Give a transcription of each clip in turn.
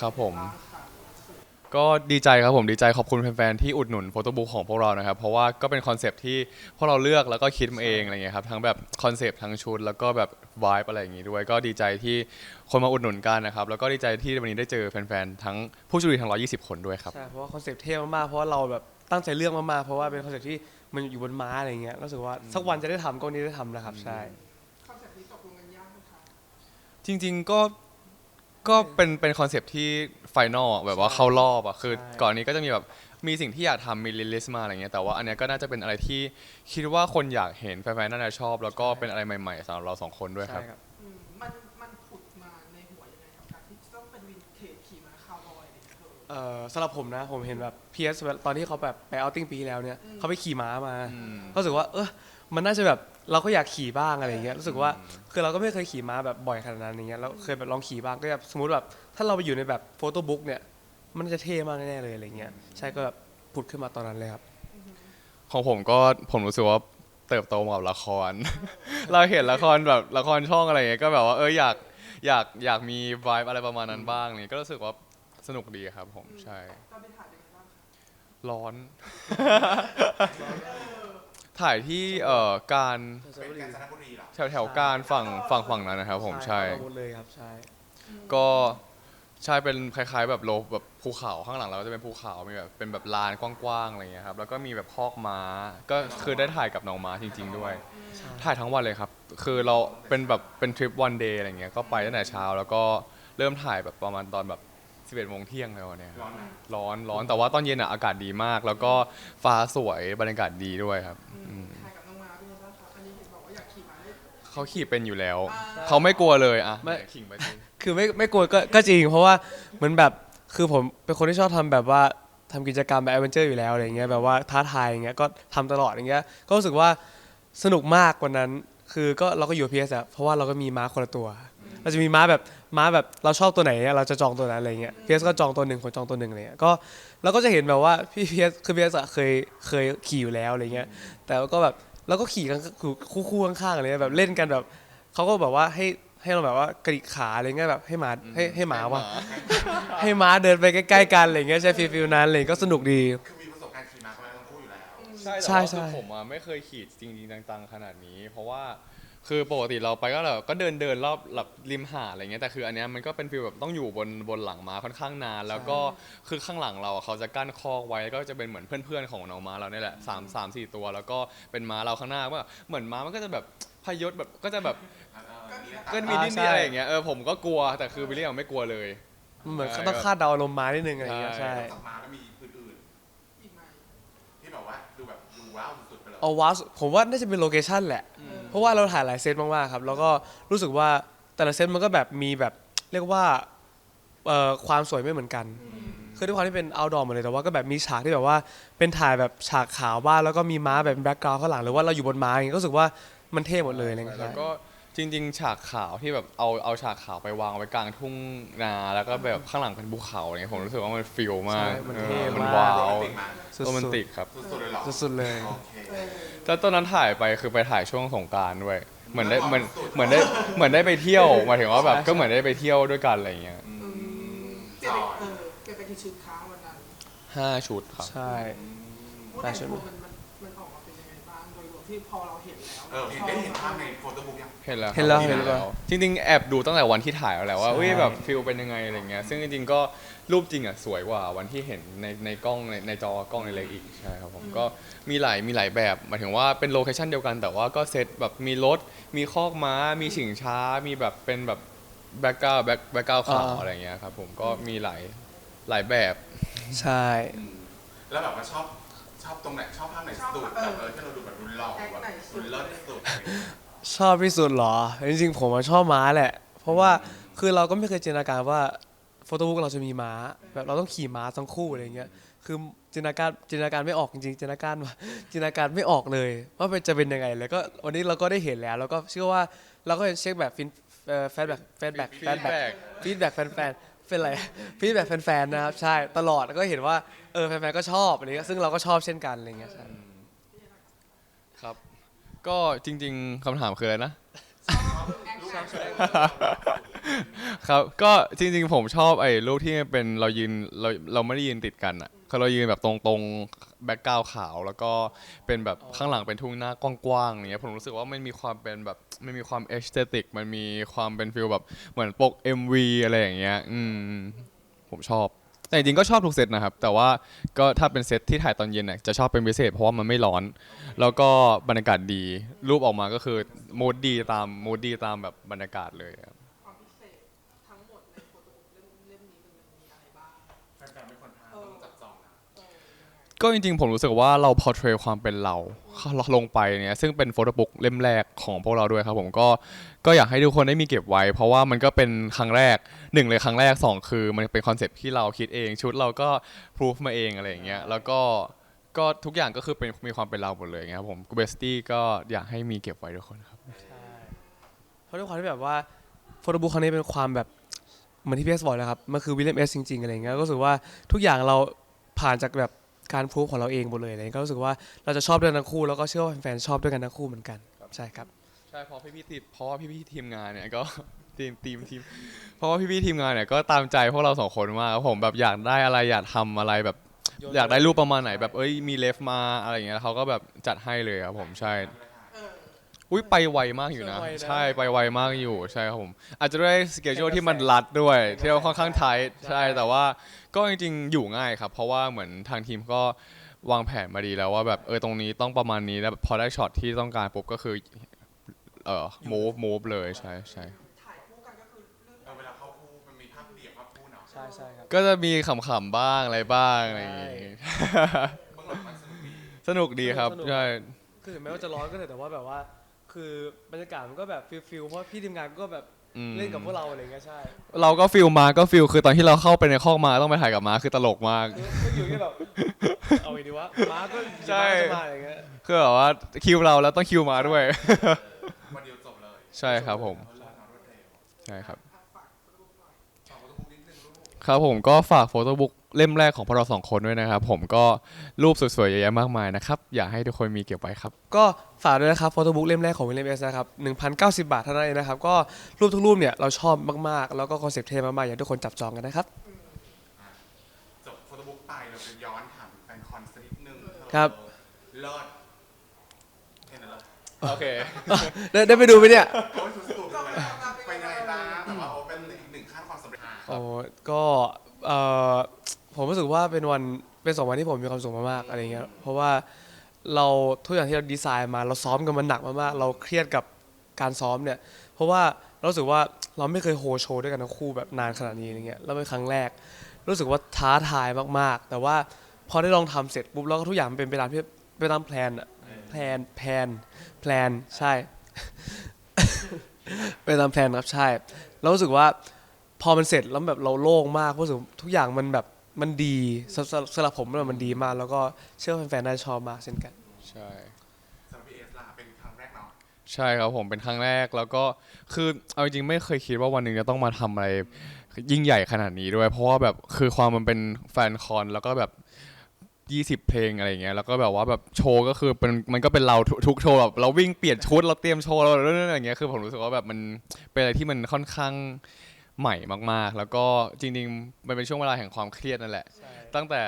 ครับผม ก็ดีใจครับผมดีใจขอบคุณแฟนๆที่อุดหนุนโฟโต้บุ๊กของพวกเรานะครับ เพราะว่าก็เป็นคอนเซปต์ที่พวกเราเลือกแล้วก็คิดมาเองอะไรเงี้ยครับทั้งแบบคอนเซปต์ทั้งชุดแล้วก็แบบวายอะไรอย่างงี้ด้วย ก็ดีใจที่คนมาอุดหนุนกันนะครับแล้วก็ดีใจที่วันนี้ได้เจอแฟนๆทั้งผู้โชมดีทั้ง 120 คนด้วยครับ ใช่ เพราะว่าคอนเซ็ปต์เท่มากๆเพราะว่าเราแบบตั้งใจเลือกมากๆเพราะว่าเป็นคอนเซ็ปต์ที่มันอยู่บนม้าอะไรเงี้ยรู้สึกว่าสักวันจะได้ทำก็วันนี้ได้ทำนะครับ ใช่คอนเซ็ปต์นี้ตกลงกันยากไหมคะจริงๆก็ ก็เป็นเป็นคอนเซปต์ที่ไฟนอลแบบว่าเข้ารอบอะคือใช่ก่อนนี้ก็จะมีแบบมีสิ่งที่อยากทำมีลิลิสมาอะไรเงี้ยแต่ว่าอันเนี้ยก็น่าจะเป็นอะไรที่คิดว่าคนอยากเห็นแฟนๆน่าจะชอบ แล้วก็เป็นอะไรใหม่ๆสำหรับเราสองคนด้วยครับใช่ครับอืมมันมันผุดมาในหัวยังไงกับการที่ต้องเป็นวินเทจขี่ม้าคาวบอยอะไรอย่างเงี้ยเธอเอ่อสำหรับผมนะผมเห็นแบบพีเอสตอนที่เขาแบบไปเอาติ้งปีที่แล้วเนี่ยอืมเขาไปขี่ม้ามาอืม ก็รู้สึกว่าเออมันน่าจะแบบ เราก็อยากขี่บ้างอะไรเงี้ยรู้สึกว่าคือเราก็ไม่เคยขี่ม้าแบบบ่อยขนาดนั้นอย่างเงี้ยเราเคยแบบลองขี่บ้างก็แบบสมมติแบบถ้าเราไปอยู่ในแบบโฟโต้บุ๊กเนี่ย มันจะเท่มากแน่ๆเลยอะไรเงี้ยใช่ก็แบบผุดขึ้นมาตอนนั้นเลยครับ ของผมก็ผมรู้สึกว่าเติบโตมากับละคร เราเห็นละครแบบละครช่องอะไรเงี้ยก็แบบว่าเอออยากอยากอยากมีวายอะไรประมาณนั้นบ้างนี่ก็รู้สึกว่าสนุกดีครับผมใช่ตอนไปถ่ายเป็นไงบ้างคะร้อน ถ่ายที่เอ่อการเป็นกาญจนบุรีเหรอแถวแถวๆการฝั่งฝั่งฝั่งนั้นนะครับผมใช่หมดเลยครับใช่ก็ใช่เป็นคล้าย ๆ แบบโลบแบบภูเขาข้างหลังเราก็จะเป็นภูเขามีแบบเป็นแบบลานกว้างๆอะไรเงี้ยครับแล้วก็มีแบบพอกม้า ก็คือได้ถ่ายกับน้องม้าจริง ๆ ด้วยถ่ายทั้งวันเลยครับ คือเราเป็นแบบเป็นทริปวันเดย์อะไรเงี้ยก็ไปตั้งแต่เช้า แล้วก็เริ่มถ่ายแบบประมาณตอนแบบ 11โมงเที่ยงแล้วเนี่ยครับร้อนไหมร้อนร้อนแต่ว่าตอนเย็นอะอากาศดีมาก แล้วก็ฟ้าสวยบรรยากาศดีด้วยครับอือืมมถ่ายกับน้องม้าเป็นไงบ้างคะอันนี้เห็นบอกว่าอยากขี่ม้าได้เขาขี่เป็นอยู่แล้ว อ่า เขาไม่กลัวเลยอะไม่ ขิงไปสิคือไม่ไม่กลัวก็ก็จริง เพราะว่าเหมือนแบบคือผมเป็นคนที่ชอบทำแบบว่าทำกิจกรรมแบบแอดเวนเจอร์อยู่แล้วอะไรเงี้ยแบบว่าท้าทายอย่างเงี้ยก็ทำตลอดอย่างเงี้ยก็รู้สึกว่าสนุกมากกว่านั้น คือก็เราก็อยู่พีเอสอะเพราะว่าเราก็มีม้าคนละตัว เราจะมีม้าแบบม้าแบบเราชอบตัวไหนเนี่ยเราจะจองตัวนั้นอะไรเงี้ยพีเอสก็จองตัวหนึ่งผมจองตัวหนึ่งอะไรเงี้ยก็เราก็จะเห็นแบบว่าพี่พีเอสคือพีเอสอะเคยเคยขี่อยู่แล้วอะไรเงี้ยแต่ก็แบบเราก็ขี่กันคู่คู่ๆข้างๆอะไรเงี้ยแบบเล่นกันแบบเขาก็แบบว่าให้ให้เราแบบว่ากระดิกขาอะไรเงี้ยแบบให้หมาให้ให้หมาว่าให้ม้าเดินไปใกล้ๆกันอะไรเงี้ยใช่ฟีลฟิลนั้นอะไรก็สนุกดีคือมีประสบการณ์ขี่ม้ากันมาทั้งคู่อยู่แล้วใช่ใช่แต่ว่าใช่คือผมอะไม่เคยขี่จริงจริงๆจังๆขนาดนี้ เพราะว่า คือปกติเราไปก็แบบก็เดินเดินรอบหลับริมหาดอะไรเงี้ยแต่คืออันเนี้ยมันก็เป็นฟีลแบบต้องอยู่บนบนหลังม้าค่อนข้างนาน แล้วก็คือข้างหลังเราอะเขาจะกั้นคอกไว้ก็จะเป็นเหมือนเพื่อนๆของน้องม้าเราเนี่ยแหละสามสามสี่ตัว แล้วก็เป็นม้าเราข้างหน้าว่าเหมือนม้ามันก็จะแบบพยศแบบก็จะแบบก็มีนิดใช่ๆอะไรอย่างเงี้ยเออผมก็กลัวแต่คือวิลเลียมไม่กลัวเลย เหมือนใช่ต้องคาดเดาอารมณ์ม้านิดนึงอะไรเงี้ยใช่ใช่นอกจากม้าแล้วมีอื่นอีกไหมๆที่แบบว่าดูแบบดูว้าวสุดๆไปเลย เอาว้าวผมว่าน่าจะเป็นโลเคชั่นแหละ เพราะว่าเราถ่ายหลายเซตมากๆครับ แล้วก็รู้สึกว่าแต่ละเซตมันก็แบบมีแบบเรียกว่าเอ่อความสวยไม่เหมือนกัน คือด้วยความที่เป็น outdoor หมดเลยแต่ว่าก็แบบมีฉากที่แบบว่าเป็นถ่ายแบบฉากขาวบ้างแล้วก็มีม้าแบบแบ็กกราวด์ข้างหลังหรือว่าเราอยู่บนม้าอย่างเงี้ยก็รู้สึกว่ามันเท่หมดเลยอะไรเงี้ยแล้วก็ จริง ๆ ฉากขาวที่แบบเอาเอาฉากขาวไปวางไว้กลางทุ่งนา แล้วก็แบบข้างหลังเป็นภูเขาอะไรเงี้ยผมรู้สึกว่ามันฟิลมากใช่มันเออเท่มันมาก ว้าวโรแมนติกมากสุดโรแมนติกครับสุดๆเลยเหรอๆสุดๆเลย โอเคแล้วตอนนั้นถ่ายไปคือไปถ่ายช่วงสงกรารด้วยเหมือนได้เหมือนเหมือนได้เหมือนได้ไปเที่ยวหมายถึงว่าแบบใช่ ก็เหมือนได้ไปเที่ยวด้วยกันอะไรเงี้ยอือืมมเปลี่ยนไปเออเปลี่ยนไปกี่ชุดค้าวันนั้นห้าชุดครับ ใช่พูดได้แต่ชุดรวมมัน ที่พอเราเห็นแล้วเออเห็นได้เห็นภาพในโฟโต้บุ๊กยัง เห็นแล้วเห็นแล้วครับเห็นแล้ว จริงๆแอบดูตั้งแต่วันที่ถ่ายแล้วแหละว่าใช่เอ้ยแบบฟิลเป็นยังไงอะไรเงี้ยซึ่งจริงๆก็รูปจริงอะสวยกว่าวันที่เห็นในในกล้องในในจอกล้องในเล็กอีกใช่ครับผมก็มีหลายมีหลายแบบหมายถึงว่าเป็นโลเคชั่นเดียวกันแต่ว่าก็เซตแบบมีรถ มีคอกม้า มีฉิงช้า มีแบบเป็นแบบแบ็กกราวแบ็กแบ็กกราวขาวอะไรเงี้ยครับผมก็มีหลายหลายแบบ ใช่ แล้วแบบว่าชอบ ชอบตรงไหนชอบภาพไหนสุดแบบเออที่เราดูแบบรุนหล่อแบบรุนเลิศสุดอะไรอย่างเงี้ยชอบที่สุดเหรอ จริงๆ ผมอะชอบม้าแหละ เพราะว่าคือเราก็ไม่เคยจินตนาการว่าโฟโต้บุ๊กเราจะมีม้า แบบเราต้องขี่ม้าทั้งคู่อะไรเงี้ย คือจินตนาการจินตนาการไม่ออกจริงๆจินตนาการว่าจินตนาการไม่ออกเลย ว่าเป็นจะเป็นยังไงแล้วก็วันนี้เราก็ได้เห็นแล้วแล้วก็เชื่อว่าเราก็เช็คแบบฟินแฟนแบ็กแฟนแบ็กแฟนแบ็ก feedback ฟีดแบ็กแฟนๆ เป็นไรฟีดแบ็กแฟนๆนะครับ ใช่ตลอดแล้วก็เห็นว่าเออแฟนๆก็ชอบอะไรเงี้ยซึ่งเราก็ชอบเช่นกันอะไรเงี้ยใช่ครับ ก็จริง ๆคำถามคืออะไรนะ ครับก็จริงๆ ผมชอบไอ้รูปที่เป็นเรายืนเราเราไม่ได้ยืนติดกันอะคือเรายืนแบบตรงตรงแบ็กกราวขาวแล้วก็เป็นแบบข้างหลังเป็นทุ่งหน้ากว้างๆอย่างเงี้ยผมรู้สึกว่ามันมีความเป็นแบบมันมีความเอสเตติกมันมีความเป็นฟิลแบบเหมือนปก MV อะไรอย่างเงี้ยอืมผมชอบ แต่จริงๆก็ชอบทุกเซตนะครับ แต่ว่าก็ถ้าเป็นเซตที่ถ่ายตอนเย็นเนี่ยจะชอบเป็นพิเศษ เพราะว่ามันไม่ร้อน แล้วก็บรรยากาศดี รูปออกมาก็คือมูดดีตามมูดดีตามแบบบรรยากาศเลยครับ ก็จริงๆ ผมรู้สึกว่าเราพอเทรความเป็นเราลงไปเนี่ยซึ่งเป็นโฟโต้บุ๊กเล่มแรกของพวกเราด้วยครับผมก็ก็อยากให้ทุกคนได้มีเก็บไว้ เพราะว่ามันก็เป็นครั้งแรกหนึ่งเลยครั้งแรกสองคือมันเป็นคอนเซ็ปที่เราคิดเองชุดเราก็พรูฟมาเองอะไรอย่างเงี้ยแล้วก็ก็ทุกอย่างก็คือเป็นมีความเป็นเราหมดเลยครับผมกูเบสตี้ก็อยากให้มีเก็บไว้ทุกคนครับใช่เพราะด้วยความที่แบบว่าโฟโต้บุ๊กครั้งนี้เป็นความแบบเหมือนที่พีเอสบอกเลยครับมันคือวิลเลมเอสจริงๆอะไรเงี้ยก็รู้สึกว่าทุกอย่างเราผ่านจากแบบ การพูฟของเราเองหมดเลยอะไรเงี้ยก็รู้สึกว่าเราจะชอบด้วยกันทั้งคู่แล้วก็เชื่อว่าแฟนๆชอบด้วยกันทั้งคู่เหมือนกันใช่ครับ ใช่เพราะพี่พี่ทีมเพราะว่าพี่พี่ทีมงานเนี่ยก็ ทีมทีมทีมเพราะว่าพี่พี่ทีมงานเนี่ยก็ตามใจพวกเราสองคนมากครับผมแบบอยากได้อะไรอยากทำอะไรแบบ อยากได้รูปประมาณไหนแบบเอ้ยมีเลฟมาอะไรอย่างเงี้ยเขาก็แบบจัดให้เลยครับผมใช่เอออุ้ยไปไวมากอยู่นะเชื่อไวนะ ใช่ไปไวมากอยู่ใช่ครับผม อาจจะด้วยสเกจ e ที่มันรัดด้วยที่เราค่อนข้างไทท์ใช่แต่ว่าก็จริงๆ อยู่ง่ายครับ เพราะว่าเหมือนทางทีมก็วางแผนมาดีแล้วว่าแบบเออตรงนี้ต้องประมาณนี้แล้วพอได้ช็อตที่ต้องการปุ๊บก็คือเออ move move เลยใช่ใช่ถ่ายคู่กันก็คือเรื่องเออเวลาเข้าคู่มันมีภาพเดี่ยวภาพคู่เนาะใช่ใช่ครับ ก็จะมีขำๆบ้างอะไรบ้างอะไรอย่างงี้ เบื้องหลังมันสนุกดี สนุกดีครับสนุก ใช่ คือถึงแม้ว่าจะร้อนก็เถอะแต่ว่าแบบว่า คือบรรยากาศมันก็แบบฟิลฟิลเพราะพี่ทีมงานก็แบบอืมเล่นกับพวกเราอะไรเงี้ยใช่เราก็ฟิลมาก็ฟิลคือตอนที่เราเข้าไปในคอกมาต้องไปถ่ายกับมาคือตลกมากคือก็อยู่ที่แบบเอาไงดีวะม้าก็ใช่ม้าจะมาอะไรเงี้ยคือแบบว่าคิวเราแล้วต้องคิวมาด้วยวันเดียวจบเลยใช่ครับผมเลิกเอารวดเร็วใช่ครับอะฝากโฟโต้บุ๊กหน่อยฝากโฟโต้บุ๊กนิดนึงลูกครับผมก็ฝากโฟโต้บุ๊ก เล่มแรกของพวกเราสองคนด้วยนะครับ ผมก็รูปสวยๆเยอะแยะมากมายนะครับ อยากให้ทุกคนมีเก็บไว้ครับ ก็ฝากด้วยนะครับโฟโต้บุ๊กเล่มแรกของวิลเลียมเอสนะครับ1,090 บาทเท่านั้นเองนะครับ ก็รูปทุกรูปเนี่ยเราชอบมากๆ แล้วก็คอนเซ็ปต์เท่มากๆ อยากให้ทุกคนจับจองกันนะครับ จบโฟโต้บุ๊กไปเราจะย้อนถามแฟนคอนสักนิดนึงครับ เลิศแค่นั้นเลยโอเคได้ได้ไปดูไหมเนี่ย โอ้ยสุดๆเลยไปไงบ้างแต่ว่าโอ้เป็นอีกหนึ่งขั้นความสำเร็จ โอ้ก็เอ่อ ผมรู้สึกว่าเป็นวันเป็นสองวันที่ผมมีความสุขมากๆอะไรเงี้ยเพราะว่าเราทุกอย่างที่เราดีไซน์มาเราซ้อมกันมันหนักมากๆเราเครียดกับการซ้อมเนี่ย เพราะว่าเรารู้สึกว่าเราไม่เคยโฮโชว์ด้วยกันทั้งคู่แบบนานขนาดนี้อะไรเงี้ยแล้วเป็นครั้งแรก รู้สึกว่าท้าทายมากๆ แต่ว่าพอได้ลองทำเสร็จปุ๊บแล้วก็ทุกอย่างมันเป็นไปตามที่ไปตามแพลนอะแพลนแพลนแพลนใช่ไปตามแพลนครับใช่แล้วรู้สึกว่าพอมันเสร็จแล้วแบบเราโล่งมากเพราะสึกทุกอย่างมันแบบ มันดีสำสำสำหรับผมมันดีมาก แล้วก็เชื่อว่าแฟนๆน่าจะชอบมากเช่นกัน ใช่ สำหรับพี่เอสล่ะเป็นครั้งแรกเนาะใช่ครับผมเป็นครั้งแรกแล้วก็คือเอาจริงๆไม่เคยคิดว่าวันหนึ่งจะต้องมาทำอะไรยิ่งใหญ่ขนาดนี้ด้วย เพราะว่าแบบคือความมันเป็นแฟนคอนแล้วก็แบบ 20 เพลงอะไรอย่างเงี้ยแล้วก็แบบว่าแบบโชว์ก็คือเป็นมันก็เป็นเราทุกทุกโชว์แบบเราวิ่งเปลี่ยนชุดเราเตรียมโชว์เราเรื่องอย่างเงี้ยคือผมรู้สึกว่าแบบมันเป็นอะไรที่มันค่อนข้าง ใหม่มากๆ แล้วก็จริงๆ มันเป็นช่วงเวลาแห่งความเครียดนั่นแหละ ตั้งแต่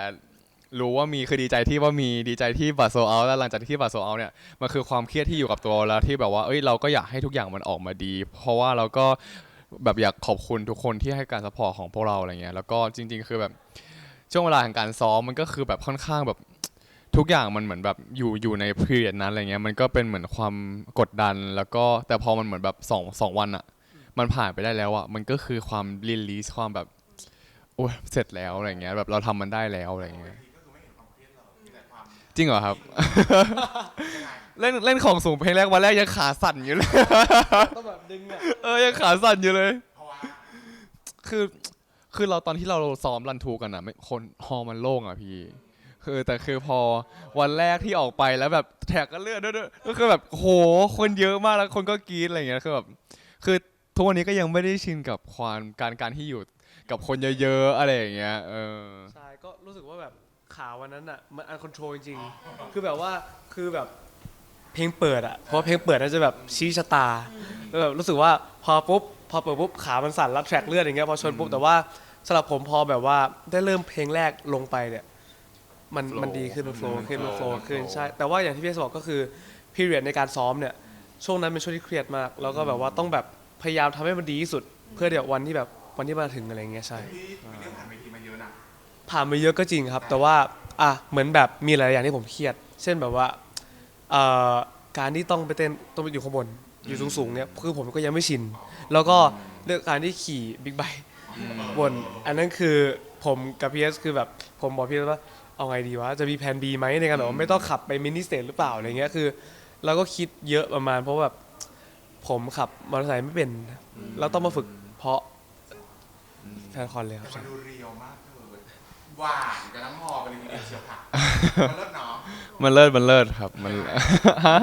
รู้ว่ามีคือดีใจที่ว่ามีดีใจที่บัตรโซเอาแล้วหลังจากที่บัตรโซเอาเนี่ยมันคือความเครียดที่อยู่กับตัวเราแล้วที่แบบว่าเอ้ยเราก็อยากให้ทุกอย่างมันออกมาดี เพราะว่าเราก็แบบอยากขอบคุณทุกคนที่ให้การสปอร์ตของพวกเราอะไรเงี้ยแล้วก็จริง ๆ คือแบบช่วงเวลาแห่งการซ้อมมันก็คือแบบค่อนข้างแบบทุกอย่างมันเหมือนแบบอยู่อยู่ในพีเรียดนั้นอะไรเงี้ยมันก็เป็นเหมือนความกดดันแล้วก็แต่พอมันเหมือนแบบสองสองวันอะ มันผ่านไปได้แล้วอะมันก็คือความรีลีสความแบบโอ้ยเสร็จแล้วอะไรเงี้ยแบบเราทำมันได้แล้วอะไรเงี้ยจริงเหรอครับ เล่นเล่นของสูงเพลงแรกวันแรกยังขาสั่นอยู่เลยต้องแบบดึงอะเออยังขาสั่นอยู่เลยคือคือเราตอนที่เราซ้อมรันทูกันอะไม่คนฮอลมันโล่งอะพี่คือแต่คือพอวันแรกที่ออกไปแล้วแบบแท็กก็เลื่อนด้วยด้วยก็คือแบบโหคนเยอะมากแล้วคนก็กรี๊ดอะไรเงี้ยคือแบบคือ ทุกวันนี้ก็ยังไม่ได้ชินกับความการการที่อยู่กับคนเยอะๆอะไรอย่างเงี้ยเออใช่ก็รู้สึกว่าแบบขาวันนั้นอะมันอันคอนโทรลจริงๆคือแบบว่าคือแบบเพลงเปิดอะเพราะว่าเพลงเปิดน่าจะแบบชี้ชะตาแล้วแบบรู้สึกว่าพอปุ๊บพอเปิดปุ๊บขามันสั่นแล้วแทร็กเลือดอย่างเงี้ยพอชนปุ๊บแต่ว่าสำหรับผมพอแบบว่าได้เริ่มเพลงแรกลงไปเนี่ยมัน Flow มันดีขึ้นมันโฟล์ขึ้นมันโฟล์มันขึ้น flow ใช่แต่ว่าอย่างที่พี่เอสบอกก็คือพีเรียดในการซ้อมเนี่ยช่วงนั้นเป็นช่วงที่เครียดมาก แล้วก็แบบว่าต้องแบบ พยายามทำให้มันดีที่สุด เพื่อเดี๋ยววันที่แบบวันที่มาถึงอะไรเงี้ยใช่พี่พี่เรียกผ่านเวทีมาเยอะนะผ่านมาเยอะก็จริงครับ แต่ว่าอะเหมือนแบบมีหลายๆอย่างที่ผมเครียด เช่นแบบว่าเอ่อการที่ต้องไปเต้นต้องไปอยู่ข้างบนอยู่สูงๆเนี่ยคือผมก็ยังไม่ชิน แล้วก็เรื่องการที่ขี่บิ๊กไบค์บน อันนั้นคือผมกับพีเอสคือแบบผมบอกพีเอสว่าเอาไงดีวะจะมีแผน B ไหมในการแบบว่าไม่ต้องขับไปมินิสเตทหรือเปล่าอะไรเงี้ยคือ เราก็คิดเยอะประมาณเพราะว่าแบบ ผมขับมอเตอร์ไซค์ไม่เป็นเราต้องมาฝึกเพราะแฟนคอนเลยครับแต่มันดูเรียวมากเลยหวานกับน้ำหอมไปเลยทีเดียวเชียวค่ะมันเลิศเนาะมันเลิศมันเลิศครับมัน ฮะ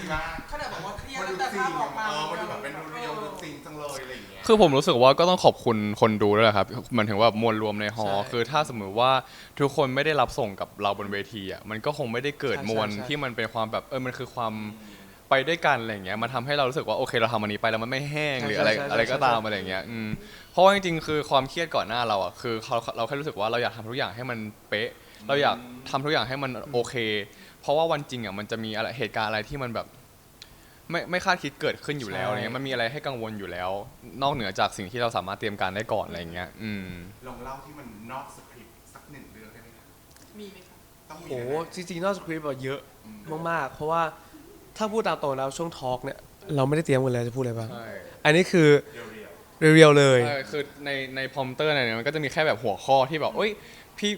ดีมากขนาดบอกว่าเครียดมันแล้วดูแต่จริภางพออกมาเออมันดูแบบเป็นดูเรียวดูจริงจังเลยอะไรอย่างเงี้ย คือผมรู้สึกว่าก็ต้องขอบคุณคนดูด้วยแหละครับเหมือนถึงว่ามวลรวมในฮอลล์ใช่คือถ้าสมมติว่าทุกคนไม่ได้รับส่งกับเราบนเวทีอะมันก็คงไม่ได้เกิดใช่มวลใช่ที่มันเป็นความแบบเออมันคือความ ไปด้วยกันอะไรอย่างเงี้ยมันทำให้เรารู้สึกว่าโอเคเราทำอันนี้ไปแล้วมันไม่แห้งใช่หรืออะไรใช่ใช่อะไรก็ใช่ตามอะไรอย่างเงี้ยอืมเพราะว่าจริงๆคือความเครียดก่อนหน้าเราอะคือเราเราแค่รู้สึกว่าเราอยากทำทุกอย่างให้มันเป๊ะ เราอยากทำทุกอย่างให้มันโอเค เพราะว่าวันจริงอะมันจะมีอะไรเหตุการณ์อะไรที่มันแบบ ไม่ไม่คาดคิดเกิดขึ้นอยู่แล้วใช่ อะไรเงี้ยมันมีอะไรให้กังวลอยู่แล้ว นอกเหนือจากสิ่งที่เราสามารถเตรียมการได้ก่อนอะไรอย่างเงี้ยอืม ลองเล่าที่มันนอกสคริปต์สักหนึ่งเรื่องได้ไหมคะมีไหมคะ ต้องมีโอ้แน่ๆจริงๆนอกสคริปต์อะเยอะมากๆ เพราะว่า ถ้าพูดตามตรงแล้วช่วงทอล์กเนี่ยเราไม่ได้เตรียมกันเลยจะพูดอะไรบ้างใช่อันนี้คือเรียวเรียวๆเลยใช่คือในในพอมเตอร์เนี่ยมันก็จะมีแค่แบบหัวข้อที่แบบเอ้ยพี่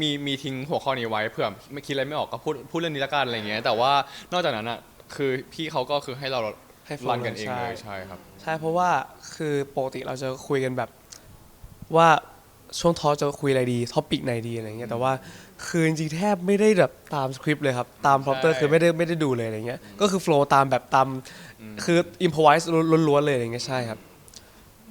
มีมีทิ้งหัวข้อนี้ไว้เผื่อไม่คิดอะไรไม่ออกก็พูดพูดเรื่องนี้ละกันอะไรเงี้ยแต่ว่านอกจากนั้นอะคือพี่เขาก็คือให้เราให้โฟลว์รันกันเองใช่เลยใช่ครับ ใช่เพราะว่าคือปกติเราจะคุยกันแบบว่าช่วงทอล์กจะคุยอะไรดีท็อปิกไหนดีอะไรเงี้ยแต่ว่า คือจริงๆแทบไม่ได้แบบตามสคริปต์เลยครับ ตามพร็อพเตอร์ใช่คือไม่ได้ไม่ได้ดูเลยอะไรเงี้ย ก็คือโฟล์ตามแบบตามอืมคืออิมพอไวส์ล้วนๆเลยอะไรเงี้ยใช่ครับ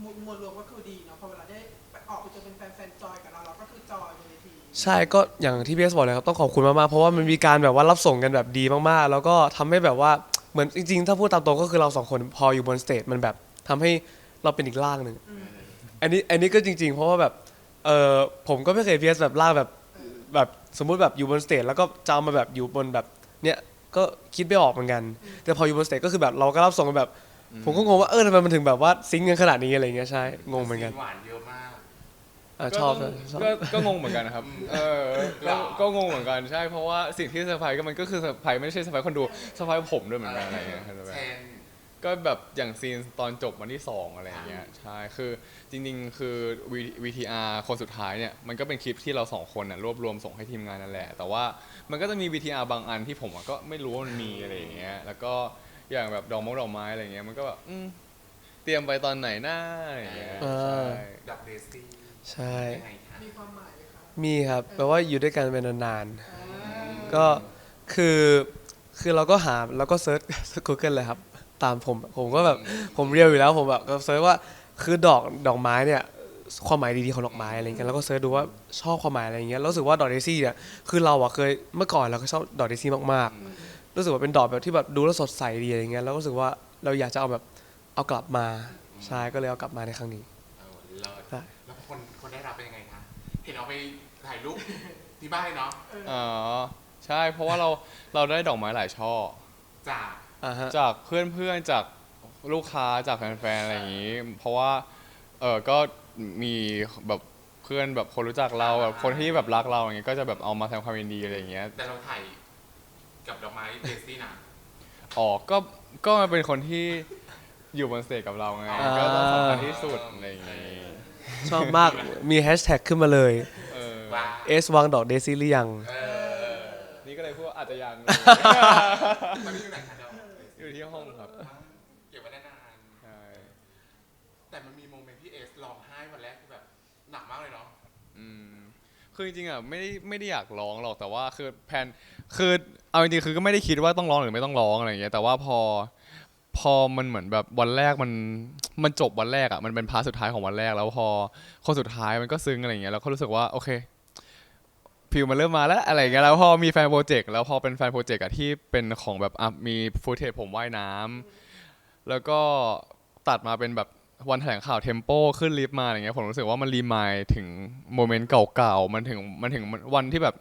มวลมวลรวมก็คือดีเนาะพอเวลาได้ไปออกไปเจอเป็นแฟนๆจอยกับเราเราก็คือจอยบนเวทีใช่ก็อย่างที่พีเอสบอกเลยครับต้องขอบคุณมากๆ เพราะว่ามันมีการแบบว่ารับส่งกันแบบดีมากๆ แล้วก็ทำให้แบบว่าเหมือนจริงๆ ถ้าพูดตามตรงก็คือเราสองคนพออยู่บนสเตจมันแบบทำให้เราเป็นอีกร่างหนึ่งอืมอันนี้อันนี้ก็จริง ๆ เพราะว่าแบบเออผมก็ไม่เคยพีเอสแบบร่างแบบ แบบสมมุติแบบอยู่บนสเตจแล้วก็จะเอามาแบบอยู่บนแบบเนี้ยก็คิดไม่ออกเหมือนกัน แต่พออยู่บนสเตจก็คือแบบเราก็รับส่งกันแบบ ผมก็งงว่าเออทำไมมันถึงแบบว่าซิงค์กันขนาดนี้อะไรเงี้ยใช่งงเหมือนกันซีหวานเยอะมากอะชอบก็ชอบ ก็ก็งงเหมือนกันนะครับ เออหรก็อก็งงเหมือนกันใช่ เพราะว่าสิ่งที่เซอร์ไพรส์ก็มันก็คือเซอร์ไพรส์ไม่ใช่เซอร์ไพรส์คนดูเซอร์ไพรส์ผมด้วยเหมือนกันอะไรเงี้ยครับเชน ก็แบบอย่างซีนตอนจบวันที่ 2 อะไรอย่างเงี้ยใช่คือจริงๆ คือ V- VTR คนสุดท้ายเนี่ย มันก็เป็นคลิปที่เราสองคนน่ะรวบรวมส่งให้ทีมงานนั่นแหละ แต่ว่ามันก็จะมี VTR บางอันที่ผมอะก็ไม่รู้ว่ามันมีอะไรอย่างเงี้ยแล้วก็อย่างแบบดอกมงดอกไม้อะไรเงี้ยมันก็แบบอืมเตรียมไปตอนไหนหน้าอย่างเงี้ยอ่าใช่ดับเดซี่ใช่ ยังไงคะมีความหมายไหมคะมีครับแปลว่าอยู่ด้วยกันเป็นนานๆอ่าก็คือคือเราก็หาแล้วก็เซิร์ช Google เลยครับ ตามผมผมก็แบบผมเรียวอยู่แล้วผมแบบก็เซิร์ชว่าคือดอกดอกไม้เนี่ยความหมายดีๆของดอกไม้อะไรเงี้ยแล้วก็เซิร์ชดูว่าชอบความหมายอะไรเงี้ยแล้วรู้สึกว่าดอกเดซี่เนี่ยคือเราอะเคยเมื่อก่อนเราก็ชอบดอกเดซี่มากๆ รู้สึกว่าเป็นดอกแบบที่แบบดูแล้วสดใสดีอะไรเงี้ยแล้วก็รู้สึกว่าเราอยากจะเอาแบบเอากลับมาใช่ก็เลยเอากลับมาในครั้งนี้เออเลิศใช่แล้วคนคนได้รับเป็นยังไงคะเห็นเอาไปถ่ายรูปที่บ้านเลยเนาะอ๋อใช่เพราะว่าเราเราได้ดอกไม้หลายช่อจาก อ่าฮะ จากเพื่อนๆ จากลูกค้าจากแฟนๆ อะไรอย่างนี้ เพราะว่า เออก็มีแบบเพื่อนแบบคนรู้จักเราแบบคนที่แบบรักเราอย่างเงี้ยก็จะแบบเอามาแสดงความยินดีอะไรอย่างเงี้ย แต่เราถ่ายกับดอกไม้เดซี่นะ อ๋อ ก็ ก็มันเป็นคนที่อยู่บนสเตจกับเราไง อ่า ก็ต้องสำคัญที่สุดอะไรอย่างงี้ชอบมาก มีแฮชแท็กขึ้นมาเลย เออว่าเอสวางดอกเดซี่หรือยัง เออนี่ก็เลยพูดว่าอาจจะยัง ตอนนี้อยู่ไหนคะเดี๋ยวอยู่ ที่ห้องครับเก็บไว้ได้นาน ใช่แต่มันมีโมเมนต์ที่เอสร้องไห้วันแรกคือแบบหนักมากเลยเนาะ อืมคือจริงๆอะไม่ได้ไม่ได้อยากร้องหรอกแต่ว่าคือแพลนคือเอาจริงๆคือก็ไม่ได้คิดว่าต้องร้องหรือไม่ต้องร้องอะไรอย่างเงี้ยแต่ว่าพอพอมันเหมือนแบบวันแรกมันมันจบวันแรกอะมันเป็นพาร์ทสุดท้ายของวันแรก แล้วพอคนสุดท้ายมันก็ซึ้งอะไรอย่างเงี้ยแล้วก็รู้สึกว่าโอเค ฟิลมันเริ่มมาแล้วอะไรอย่างเงี้ยแล้วพอมีแฟนโปรเจกต์แล้วพอเป็นแฟนโปรเจกต์อะที่เป็นของแบบอะมีฟุตเทจผมว่ายน้ำแล้วก็ตัดมาเป็นแบบวันแถลงข่าวเทมโปขึ้นลิฟต์มาอะไรเงี้ยผมรู้สึกว่ามันรีมายถึงโมเมนต์เก่าๆมันถึงมันถึงวันที่แบบ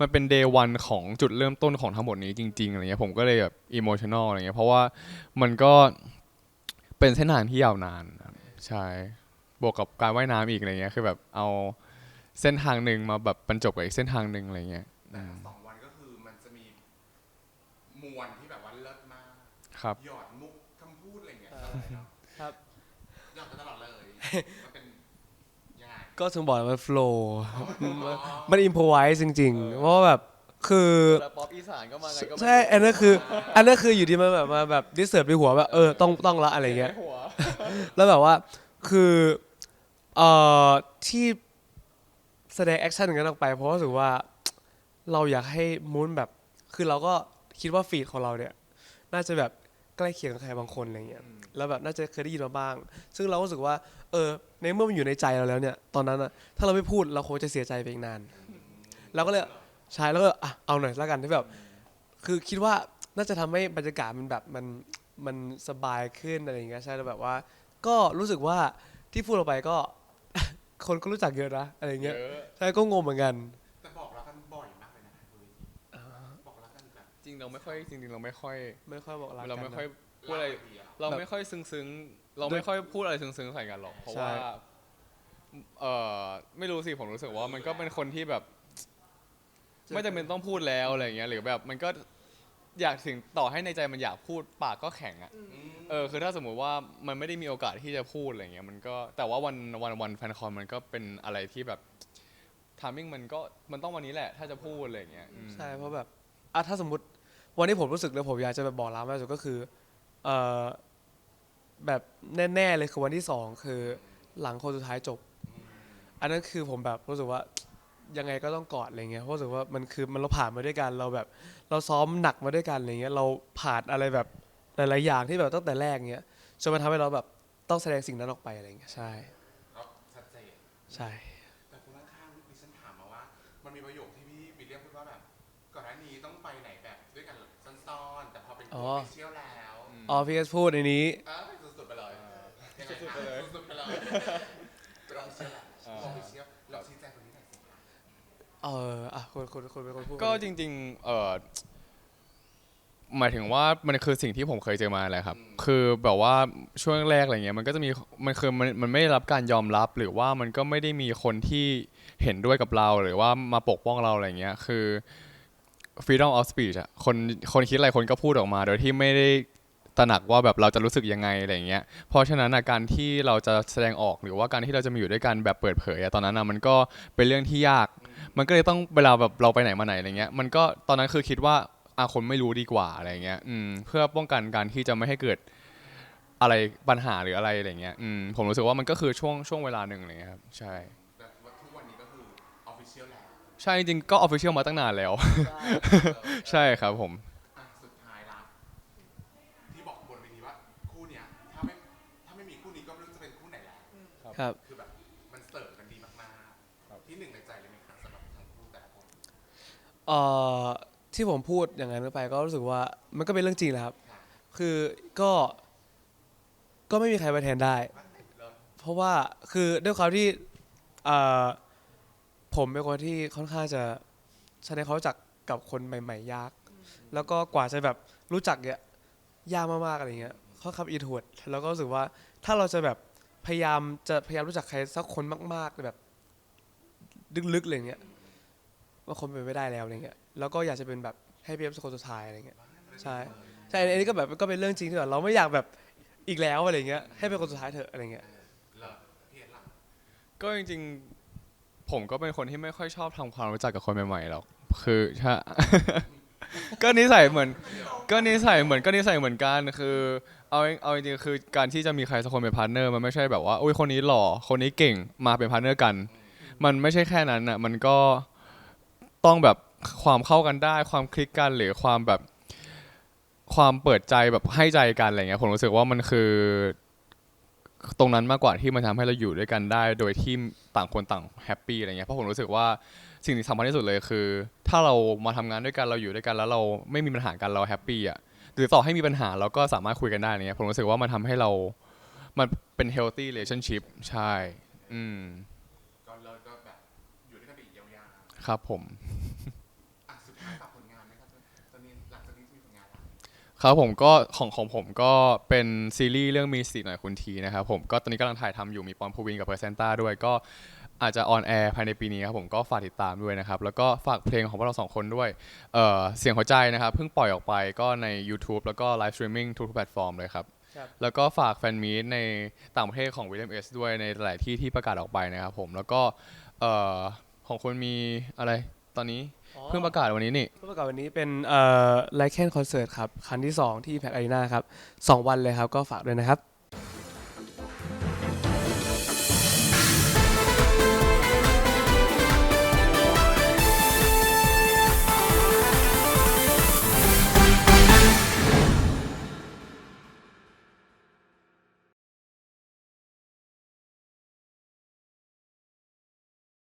มันเป็นเดย์วันของจุดเริ่มต้นของทั้งหมดนี้จริงๆอะไรเงี้ยผมก็เลยแบบอิโมชันอลอะไรเงี้ยเพราะว่ามันก็เป็นเส้นทางที่ยาวนานครับใช่บวกกับการว่ายน้ำอีกอะไรเงี้ยคือแบบเอา เส้นทางหนึ่งมาแบบบรรจบกับอีกเส้นทางหนึ่งอะไรเงี้ยแต่อืมสองวันก็คือมันจะมีมวลที่แบบว่าเลิศมากครับหยอดมุกคำพูดอะไรอย่างเงี้ยเออเนาะครับหยอดไปตลอดเลยมันเป็นยังไงก็ถึงบอกมันโฟล์อ๋อมันอิมพอไวส์จริงๆเพราะว่าแบบคือแล้วป๊อปอีสานก็มาไงก็ไม่ใช่อันนั้นคือ อันนั้นคืออยู่ดีมาแบบมาแบบดิสเซิร์ฟในหัวแบบเออต้องต้องละอะไรเงี้ยหัวแล้วแบบว่าคือเอ่อที่ แสดงแอคชั่นอย่างนั้นออกไป เพราะว่ารู้สึกว่าเราอยากให้มูนแบบคือเราก็คิดว่าฟีดของเราเนี่ย น่าจะแบบใกล้เคียงกับใครบางคนอะไรเงี้ยแล้วแบบน่าจะเคยได้ยินมาบ้าง ซึ่งเราก็รู้สึกว่า เออ ในเมื่อมันอยู่ในใจเราแล้วเนี่ย ตอนนั้นอะถ้าเราไม่พูดเราคงจะเสียใจไปอีกนานเราก็เลยใช่แล้วก็อะเอาหน่อยละกันที่แบบ คือคิดว่าน่าจะทำให้บรรยากาศมันแบบมันมันสบายขึ้นอะไรอย่างเงี้ยใช่แล้วแบบว่า ก็รู้สึกว่าที่พูดออกไปก็ คนก็รู้จักเยอะนะอะไรเงี้ยเยอะใช่ก็งงเหมือนกันแต่บอกรักกันบ่อยมากเลยนะคุยบอกรักกันแบบจริงเราไม่ค่อยจริงๆเราไม่ค่อย ไม่ค่อยบอกรักกันเราไม่ค่อยนะพูดอะไรเดียวเราไม่ค่อยซึ้งซึ้งๆ เราไม่ค่อยพูดอะไรซึ้งซึ้งๆใส่กันหรอก เพราะใช่ว่าเออไม่รู้สิผมรู้สึกว่ามันก็เป็นคนที่แบบ ไม่จำเป็นต้องพูดแล้วอะไรเงี้ยหรือแบบมันก็ อยากถึงต่อให้ในใจมันอยากพูดปากก็แข็งอะเออคือถ้าสมมุติว่ามันไม่ได้มีโอกาสที่จะพูดอะไรเงี้ยมันก็แต่ว่าวันวันวันแฟนคอนมันก็เป็นอะไรที่แบบทามมิ่งมันก็มันต้องวันนี้แหละ ถ้าจะพูดอะไรเงี้ยอืมใช่เพราะแบบอะถ้าสมมติวันนี้ผมรู้สึกเลยผมอยากจะแบบบอกลามากที่สุดก็คือเอ่อแบบแน่ๆเลยคือวันที่สองคือหลังคนสุดท้ายจบ อันนั้นคือผมแบบรู้สึกว่า ยังไงก็ต้องกอดอะไรเงี้ยเพราะรู้สึกว่ามันคือมันเราผ่านมาด้วยกันเราแบบ เราซ้อมหนักมาด้วยกันอะไรเงี้ยเราผ่านอะไรแบบหลายๆอย่างที่แบบตั้งแต่แรกเงี้ยจนมันทำให้เราแบบต้องแสดงสิ่งนั้นออกไปอะไรเงี้ยใช่ก็ชัดเจนใช่ แต่คนข้างๆดิฉันถามมาว่า มันมีประโยคที่พี่วิลเลียมพูดว่าแบบก่อนหน้านี้ต้องไปไหนแบบด้วยกันซ่อนๆแต่พอเป็นโอฟิเชียลแล้วอ๋อพี่เอสพูดในนี้ เออสุดๆไปเลยยังไงสุดๆไปเลย สุดๆไปเลย เอออะคนคนคนเป็นคนพูดก็จริงๆเออหมายถึงว่ามันคือสิ่งที่ผมเคยเจอมาแหละครับ คือแบบว่าช่วงแรกอะไรเงี้ยมันก็จะมีมันคือมันมันไม่ได้รับการยอมรับหรือว่ามันก็ไม่ได้มีคนที่เห็นด้วยกับเราหรือว่ามาปกป้องเราอะไรเงี้ยคือ freedom of speech อะคนคนคิดอะไรคนก็พูดออกมา โดยที่ไม่ได้ตระหนักว่าแบบเราจะรู้สึกยังไงอะไรเงี้ย เพราะฉะนั้นอะการที่เราจะแสดงออกหรือว่าการที่เราจะมาอยู่ด้วยกันแบบเปิดเผยอะตอนนั้นอะมันก็เป็นเรื่องที่ยาก มันก็เลยต้องเวลาแบบเราไปไหนมาไหนอะไรเงี้ยมันก็ตอนนั้นคือคิดว่าอาคนไม่รู้ดีกว่าอะไรเงี้ยอืมเพื่อป้องกันการที่จะไม่ให้เกิดอะไรปัญหาหรืออะไรอะไรเงี้ยอืมผมรู้สึกว่ามันก็คือช่วงช่วงเวลาหนึ่งอะไรเงี้ยครับใช่แต่ว่าทุกวันนี้ก็คือออฟฟิเชียลแล้วใช่จริงๆก็ออฟฟิเชียลมาตั้งนานแล้ว ใช่ครับผม อะสุดท้ายละที่บอกบนเวทีว่าคู่เนี้ยถ้าไม่ถ้าไม่มีคู่นี้ก็ไม่รู้จะเป็นคู่ไหนแล้ว ครับ คือแบบมันเสิร์ฟกันดีมากๆ ที่หนึ่งในใจเลยไหมคะสำหรับทั้งคู่แต่ละคน เอ่อที่ผมพูดอย่างนั้นไป ก็รู้สึกว่ามันก็เป็นเรื่องจริงแหละครับ คือก็ก็ไม่มีใครมาแทนได้ เพราะว่าคือด้วยความที่เอ่อผมเป็นคนที่ค่อนข้างจะแสดงความรู้จักกับคนใหม่ ๆ ยาก แล้วก็กว่าจะแบบรู้จักเนี่ยยากมากๆอะไรเงี้ยค่อนข้างอินทวดแล้วก็รู้สึกว่าถ้าเราจะแบบพยายามจะพยายามรู้จักใครสักคนมากๆแบบลึกๆอะไรเงี้ย ว่าคนเป็นไม่ได้แล้วอะไรเงี้ยแล้วก็อยากจะเป็นแบบให้เพียบสักคนสุดท้ายอะไรเงี้ยใช่ใช่อันนี้ก็แบบก็เป็นเรื่องจริงที่แบบเราไม่อยากแบบอีกแล้วอะไรเงี้ยให้เป็นคนสุดท้ายเถอะอะไรเงี้ยก็จริงๆ ผมก็เป็นคนที่ไม่ค่อยชอบทำความรู้จักกับคนใหม่ๆหรอกคือถ้าก็นิสัยเหมือน ก็นิสัยเหมือนก็นิสัยเหมือนกันคือเอาเอาจริงๆคือการที่จะมีใครสักคนเป็นพาร์ทเนอร์มันไม่ใช่แบบว่าอุ้ยคนนี้หล่อคนนี้เก่งมาเป็นพาร์ทเนอร์กัน มันไม่ใช่แค่นั้นอะมันก็ ต้องแบบความเข้ากันได้ ความคลิกกันหรือความแบบความเปิดใจแบบให้ใจกันอะไรเงี้ยผมรู้สึกว่ามันคือ ตรงนั้นมากกว่าที่มันทำให้เราอยู่ด้วยกันได้ โดยที่ต่างคนต่างแฮปปี้อะไรเงี้ยเพราะผมรู้สึกว่าสิ่งที่สำคัญที่สุดเลยคือ ถ้าเรามาทำงานด้วยกันเราอยู่ด้วยกันแล้วเราไม่มีปัญหากันเราแฮปปี้อะหรือต่อให้มีปัญหาเราก็สามารถคุยกันได้อะไรเงี้ยผมรู้สึกว่ามันทำให้เรามันเป็น healthy relationship ใช่ อืมก็เลิศก็แบบอยู่ด้วยกันไปอีกยาวครับผม ครับผมก็ของของผมก็เป็นซีรีส์เรื่องมีสติหน่อยคุณทีนะครับผมก็ตอนนี้กำลังถ่ายทำอยู่มีปอนภูวินกับเพอร์เซนต้าด้วยก็อาจจะออนแอร์ภายในปีนี้ครับผมก็ฝากติดตามด้วยนะครับแล้วก็ฝากเพลงของพวกเราสองคนด้วยเอ่อเสียงหัวใจนะครับเพิ่งปล่อยออกไปก็ใน YouTube แล้วก็ไลฟ์สตรีมมิ่งทุกๆแพลตฟอร์มเลยครับครับแล้วก็ฝากแฟนมีตในต่างประเทศของ William S ด้วยในหลายที่ที่ประกาศออกไปนะครับผมแล้วก็เอ่อของคุณมีอะไรตอนนี้ เพิ่งประกาศวันนี้นี่เพื่อประกาศวันนี้เป็นเอ่อไลแคนคอนเสิร์ตครับ ครั้งที่ 2 ที่แพ c อารีนาครับ 2 วันเลยครับ ก็ฝากด้วยนะครับ